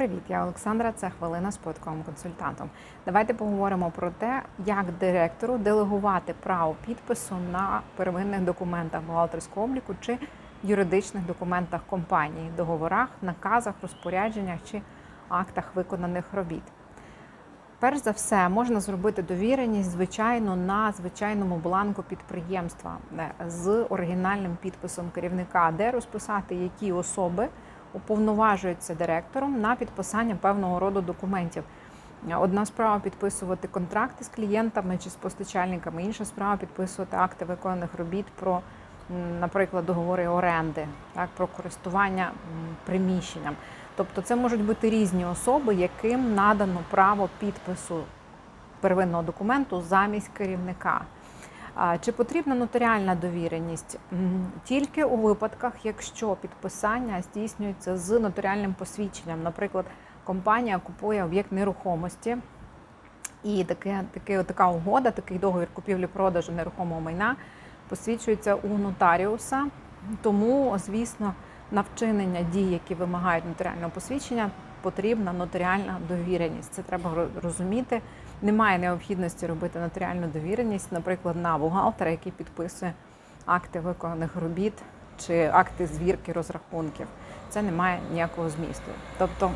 привіт! Я Олександра. Це хвилина з податковим консультантом. Давайте поговоримо про те, як директору делегувати право підпису на первинних документах бухгалтерського обліку чи юридичних документах компанії, договорах, наказах, розпорядженнях чи актах виконаних робіт. Перш за все, можна зробити довіреність, звичайно, на звичайному бланку підприємства е, з оригінальним підписом керівника, де розписати, які особи уповноважуються директором на підписання певного роду документів. Одна справа підписувати контракти з клієнтами чи з постачальниками, інша справа підписувати акти виконаних робіт про, наприклад, договори оренди, так, про користування приміщенням. Тобто це можуть бути різні особи, яким надано право підпису первинного документу замість керівника. Чи потрібна нотаріальна довіреність? Тільки у випадках, якщо підписання здійснюється з нотаріальним посвідченням. Наприклад, компанія купує об'єкт нерухомості, і таке, таке, така угода, такий договір купівлі-продажу нерухомого майна посвідчується у нотаріуса. Тому, звісно, на вчинення дій, які вимагають нотаріального посвідчення, потрібна нотаріальна довіреність. Це треба розуміти. Немає необхідності робити нотаріальну довіреність, наприклад, на бухгалтера, який підписує акти виконаних робіт чи акти звірки розрахунків. Це не має ніякого змісту. Тобто,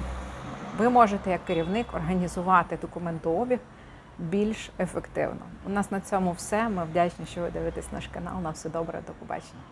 ви можете як керівник організувати документообіг більш ефективно. У нас на цьому все. Ми вдячні, що ви дивитесь наш канал. На все добре, до побачення.